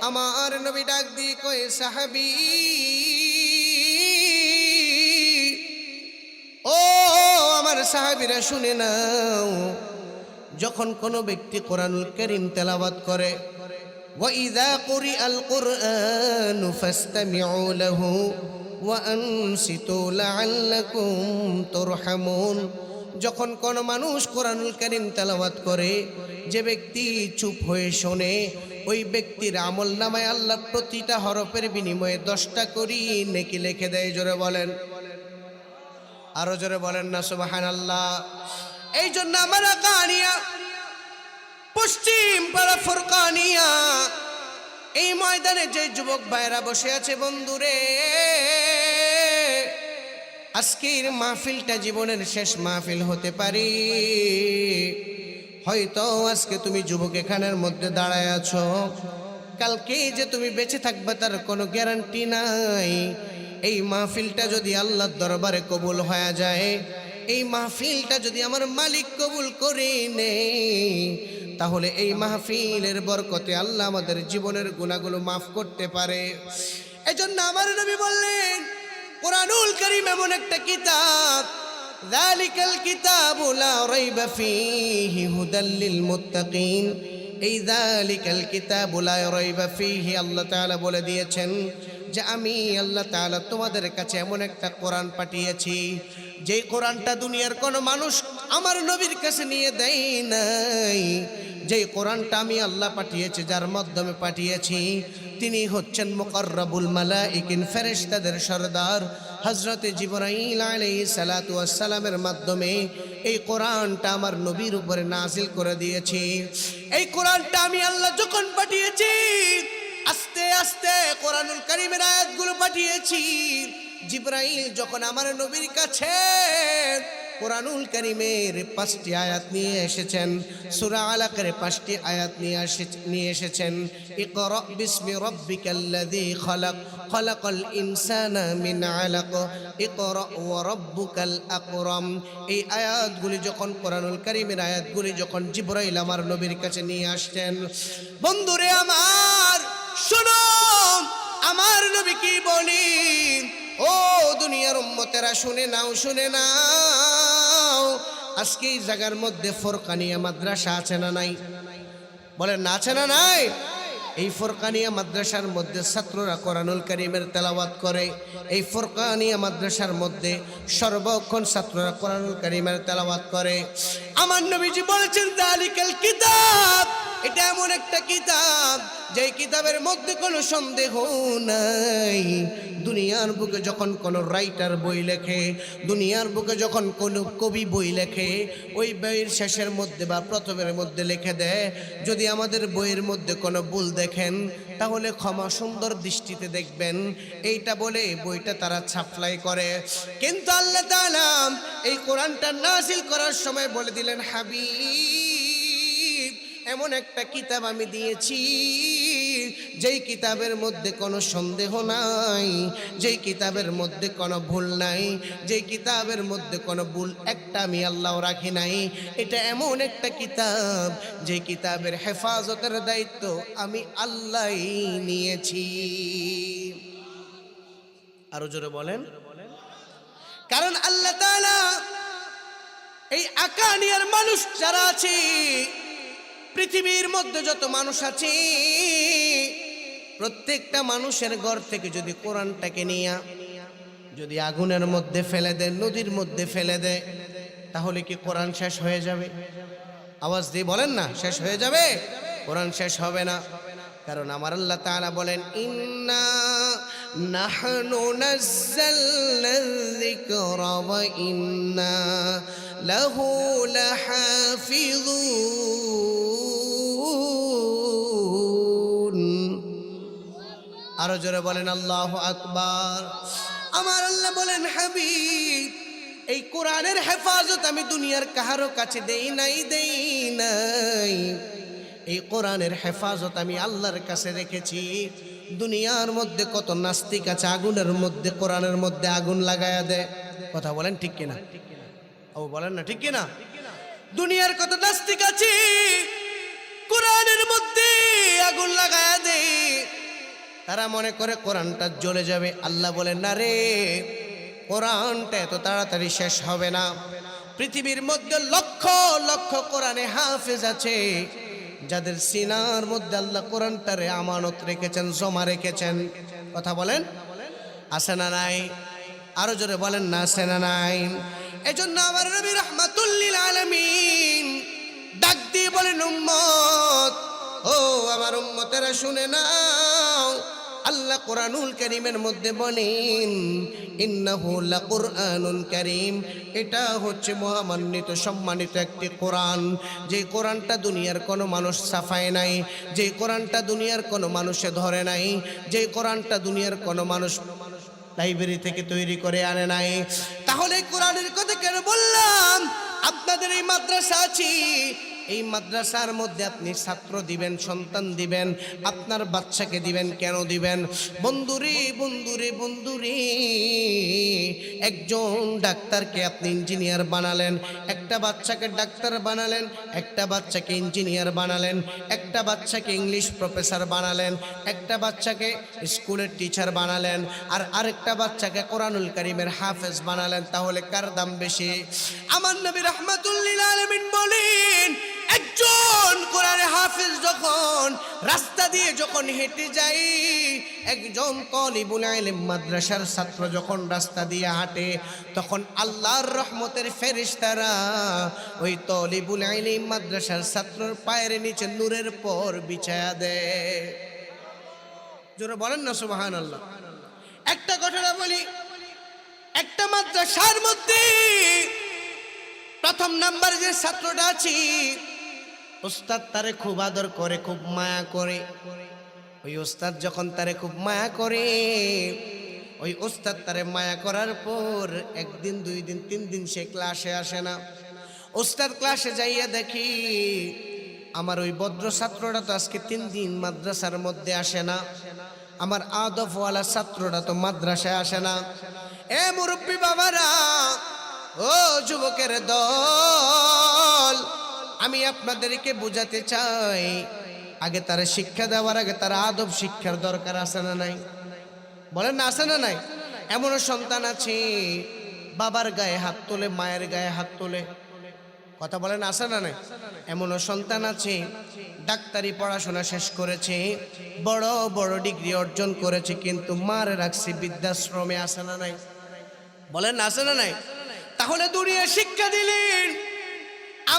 আমার নবী ডাক দিয়ে কয়ে সাহাবি ও আমার সাহাবিরা শুনে নাও যখন কোনো ব্যক্তি কোরআনুল করিম তেলাওয়াত করে وإذا قرئ القرآن فاستمعوا له وأنصتوا لعلكم ترحمون যখন কোন মানুষ কোরআনুল করিম তেলাওয়াত করে যে ব্যক্তি চুপ হয়ে শোনে ওই ব্যক্তির আমল নামায় আল্লাহ প্রতিটা হরফের বিনিময়ে দশটা করি নেকি লিখে দেয়, জোরে বলেন। আরও জোরে বলেন না সুবাহান আল্লাহ এই জন্য আমার কানিয়া পশ্চিম পাড়া ফোরকানিয়া, এই ময়দানে যে যুবক ভাইরা বসে আছে, বন্ধুরে, আজকের মাহফিলটা জীবনের শেষ মাহফিল হতে পারে। হয়তো আজকে তুমি যুবক এখানের মধ্যে দাঁড়ায় আছো। কালকে যে তুমি বেঁচে থাকবে তার কোনো গ্যারান্টি নাই। এই মাহফিলটা যদি আল্লাহর দরবারে কবুল হয়ে যায়, এই মাহফিলটা যদি আমার মালিক কবুল করে নেই তাহলে এই মাহফিলের বরকতে আল্লাহ আমাদের জীবনের গুণাগুলো মাফ করতে পারে। এজন্য আমার নবী বললেন, কোরআনুল করিম এমন একটা কিতাব ذلك الكتاب لا ريب فيه هدى للمتقين মুত্তাকিন এই দালিকাল কিতাব লা রাইবা ফিহি আল্লাহ তাআলা বলে দিয়েছেন যে আমি আল্লাহ তাআলা তোমাদের কাছে এমন একটা কোরআন পাঠিয়েছি, যেই কোরআনটা দুনিয়ার কোনো মানুষ আমার নবীর কাছে নিয়ে দেয় নাই। যেই কোরআনটা আমি আল্লাহ পাঠিয়েছি, যার মাধ্যমে পাঠিয়েছি, তিনি হচ্ছেন মোকাররাবুল মালা ইকিন ফেরেশতাদের সরদার। হজরতে জিবরাইল মাধ্যমে এই কোরআনটা আমার নবীর উপরে নাজিল করে দিয়েছি। এই কোরআনটা আমি আল্লাহ যখন পাঠিয়েছি, আস্তে আস্তে কোরআনুল করিমের আয়াতগুলো পাঠিয়েছি। জিবরাইল যখন আমার নবীর কাছে কোরআনুল করিমের পাঁচটি আয়াত নিয়ে এসেছেন, সুরা আলাকের পাঁচটি আয়াত নিয়ে নিয়ে এসেছেন, ইকরা বিসমি রব্বিকাল্লাযী খলাক খলাকাল ইনসানা মিন আলাক, ইকরা ওয়া রাব্বুকাল এই আয়াতগুলি যখন কোরআনুল করিমের আয়াতগুলি যখন জিবরাইল আমার নবীর কাছে নিয়ে আসতেন বন্ধুরে আমার, শোনো, আমার নবী কি বলি ও দুনিয়ার উম্মতেরা, শুনে নাও শুনে নাও, আজকে এই জায়গার মধ্যে ফোরকানিয়া মাদ্রাসা আছে না নাই? বলেন না আছে না নাই? এই ফোরকানিয়া মাদ্রাসার মধ্যে ছাত্ররা কোরআনুল করিমের তেলাওয়াত করে। এই ফোরকানিয়া মাদ্রাসার মধ্যে সর্বক্ষণ ছাত্ররা কোরআনুল করিমের তেলাওয়াত করে। আমার নবীজি বলেছেন তালিকাল কিতাব। এটা এমন একটা কিতাব যে কিতাবের মধ্যে কোনো সন্দেহ নাই, দুনিয়ার বুকে যখন কোনো রাইটার বই লেখে, দুনিয়ার বুকে যখন কোনো কবি বই লেখে, ওই বইয়ের শেষের মধ্যে বা প্রথমের মধ্যে লিখে দেয়, যদি আমাদের বইয়ের মধ্যে কোনো ভুল দেখেন, তাহলে ক্ষমা সুন্দর দৃষ্টিতে দেখবেন। এইটা বলে বইটা তারা ছাপলাই করে। কিন্তু আল্লাহ তাআলা এই কোরআনটা নাসিল করার সময় বলে দিলেন, হাবিব এমন একটা কিতাব আমি দিয়েছি, যেই কিতাবের মধ্যে কোনো সন্দেহ নাই, যেই কিতাবের মধ্যে কোনো ভুল নাই, যেই কিতাবের মধ্যে কোনো ভুল একটা আমি আল্লাহ রাখি নাই। এটা এমন একটা কিতাব, যে কিতাবের হেফাজতের দায়িত্ব আমি আল্লাহ নিয়েছি। আরও জোরে বলেন। কারণ আল্লাহ এই আকানিয়ার মানুষ যারা আছে পৃথিবীর মধ্যে যত মানুষ আছে, প্রত্যেকটা মানুষের ঘর থেকে যদি কোরআনটাকে নিয়ে, যদি আগুনের মধ্যে ফেলে দেয়, নদীর মধ্যে ফেলে দেয়, তাহলে কি কোরআন শেষ হয়ে যাবে? আওয়াজ দিয়ে বলেন না, শেষ হয়ে যাবে? কোরআন শেষ হবে না। কারণ আমার আল্লাহ তাআলা বলেন, ইন্না নাহনু নাযালনা যিকরা ওয়া ইন্না লাহু লাহাফিযুন আরও জোরে বলেন, আল্লাহ আকবার। আমার আল্লাহ বলেন, হাবিব, এই কোরআনের হেফাজত আমি দুনিয়ার কাহারও কাছে দেই নাই দেই নাই। এই কোরআনের হেফাজত আমি আল্লাহর কাছে রেখেছি। দুনিয়ার মধ্যে কত নাস্তিক আছে, আগুনের মধ্যে, কোরআনের মধ্যে আগুন লাগায়া দেয়। কথা বলেন ঠিক কিনা? ও বলেন না, ঠিক কিনা দুনিয়ার কত নাস্তিক আছে, কোরআনের মধ্যে আগুন লাগায়া দেয় তারা মনে করে কোরআনটা জ্বলে যাবে। আল্লাহ বলেন না রে, কোরআনটা এত তাড়াতাড়ি শেষ হবে না। পৃথিবীর মধ্যে লক্ষ লক্ষ কোরআনে হাফেজ আছে। যাদের সিনার মধ্যে আল্লাহ কোরআনটারে আমানত রেখেছেন, জমা রেখেছেন। কথা বলেন? আছে না নাই? আরও জোরে বলেন, না, আছে না নাই? এজন্য আমার নবী রহমাতুল্লিল আলামিন ডাক দিয়ে বলেন, উম্মত, ও আমার উম্মতেরা শুনে নাও, আল্লাহ কোরআনুল করিমের মধ্যে বলেন, ইন্নাহু লাকুরআনুন কারীম। এটা হচ্ছে মহামান্বিত, সম্মানিত একটি কোরআন। যে কোরআনটা দুনিয়ার কোনো মানুষ সাফায় নাই, যে কোরআনটা দুনিয়ার কোনো মানুষে ধরে নাই, যে কোরআনটা দুনিয়ার কোনো মানুষ লাইব্রেরি থেকে তৈরি করে আনে নাই তাহলে কোরআনের কথা কেন বললাম? আপনাদের এই মাদ্রাসা আছি এই মাদ্রাসার মধ্যে আপনি ছাত্র দিবেন, সন্তান দিবেন, আপনার বাচ্চাকে দিবেন, কেন দিবেন? বন্ধুরে বন্ধুরে বন্ধুরে, একজন ডাক্তারকে আপনি ইঞ্জিনিয়ার বানালেন, একটা বাচ্চাকে ডাক্তার বানালেন, একটা বাচ্চাকে ইঞ্জিনিয়ার বানালেন, একটা বাচ্চাকে ইংলিশ প্রফেসর বানালেন, একটা বাচ্চাকে স্কুলের টিচার বানালেন, আর আরেকটা বাচ্চাকে কোরআনুল করিমের হাফেজ বানালেন, তাহলে কার দাম বেশি? আমার নবী রহমাতুল্লিল আলমিন বলেন একজন কোরআনে হাফিজ যখন রাস্তা দিয়ে যখন হেঁটে যাই, একজন তলিবুল আলিম মাদ্রাসার ছাত্র যখন রাস্তা দিয়ে হাঁটে, তখন আল্লাহর রহমতের ফেরিস্তারা ওই তলিবুল আলিম মাদ্রাসার ছাত্রর পায়ের নিচে নূরের পর বিছায়া দেয়। জোরে বলেন না সুবাহান আল্লাহ একটা ঘটনা বলি, একটা মাদ্রাসার মধ্যে প্রথম নাম্বার যে ছাত্রটা আছি ওস্তাদ তারে খুব আদর করে, খুব মায়া করে। ওই ওস্তাদ যখন তারে খুব মায়া করে, ওই ওস্তাদ তারে মায়া করার পর একদিন, দুই দিন, তিন দিন সে ক্লাসে আসে না। ওস্তাদ ক্লাসে যাইয়া দেখি, আমার ওই ভদ্র ছাত্রটা তো আজকে তিন দিন মাদ্রাসার মধ্যে আসে না। আমার আদফওয়ালা ছাত্রটা তো মাদ্রাসায় আসে না। এ মুরব্বী বাবারা, ও যুবকের দল আমি আপনাদেরকে বুঝাতে চাই। আগে তারা শিক্ষা দেওয়ার, আগে তারা আদব শিক্ষার দরকার আছে না নাই? বলেন না, আছে না নাই? এমনও সন্তান আছে, বাবার গায়ে হাত তোলে, মায়ের গায়ে হাত তোলে। কথা বলেন, আছে না নাই? এমনও সন্তান আছে, ডাক্তারি পড়াশোনা শেষ করেছে, বড় বড় ডিগ্রি অর্জন করেছে, কিন্তু মার রাখছে, বৃদ্ধাশ্রমে আসে না নাই? বলেন আছে না নাই? তাহলে দুনিয়া শিক্ষা দিলেন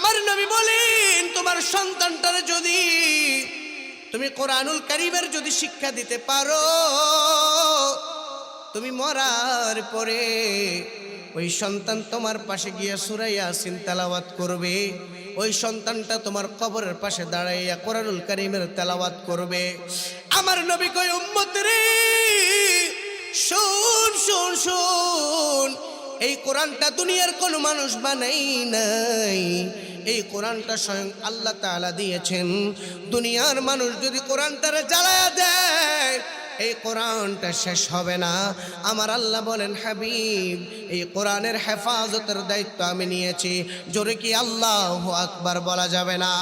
আমার নবী বলেন, তোমার সন্তানটার যদি তুমি কোরআনুল কারিমের যদি শিক্ষা দিতে পারো, তুমি মরার পরে ওই সন্তান তোমার পাশে গিয়া সুরাইয়া সিন তেলাওয়াত করবে, ওই সন্তানটা তোমার কবরের পাশে দাঁড়াইয়া কোরআনুল কারিমের তেলাওয়াত করবে। আমার নবী কই উম্মত রে, শুন শুন শুন, এই কোরআনটা দুনিয়ার কোনো মানুষ বানাই নাই। এই কোরআনটা স্বয়ং আল্লাহ তালা দিয়েছেন। দুনিয়ার মানুষ যদি কোরআনটারে জ্বালায়া দেয়, এই কোরআনটা শেষ হবে না। আমার আল্লাহ বলেন, হাবিব, এই কোরআনের হেফাজতের দায়িত্ব আমি নিয়েছি। জোরে কি আল্লাহ আকবার বলা যাবে না?